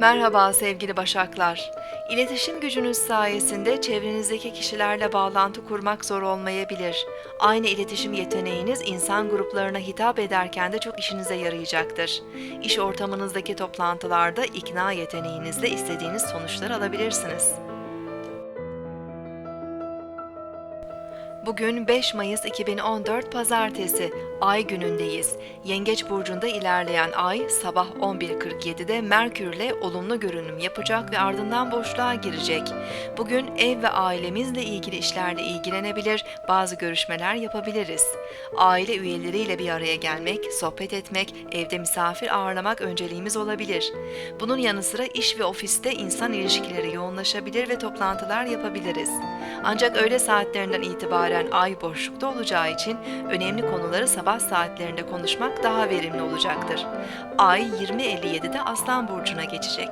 Merhaba sevgili Başaklar. İletişim gücünüz sayesinde çevrenizdeki kişilerle bağlantı kurmak zor olmayabilir. Aynı iletişim yeteneğiniz insan gruplarına hitap ederken de çok işinize yarayacaktır. İş ortamınızdaki toplantılarda ikna yeteneğinizle istediğiniz sonuçları alabilirsiniz. Bugün 5 Mayıs 2014 Pazartesi, Ay günündeyiz. Yengeç burcunda ilerleyen Ay sabah 11.47'de Merkürle olumlu görünüm yapacak ve ardından boşluğa girecek. Bugün ev ve ailemizle ilgili işlerle ilgilenebilir, bazı görüşmeler yapabiliriz. Aile üyeleriyle bir araya gelmek, sohbet etmek, evde misafir ağırlamak önceliğimiz olabilir. Bunun yanı sıra iş ve ofiste insan ilişkileri yoğunlaşabilir ve toplantılar yapabiliriz. Ancak öğle saatlerinden itibaren ay boşlukta olacağı için önemli konuları sabah saatlerinde konuşmak daha verimli olacaktır. Ay 20.57'de Aslan Burcu'na geçecek.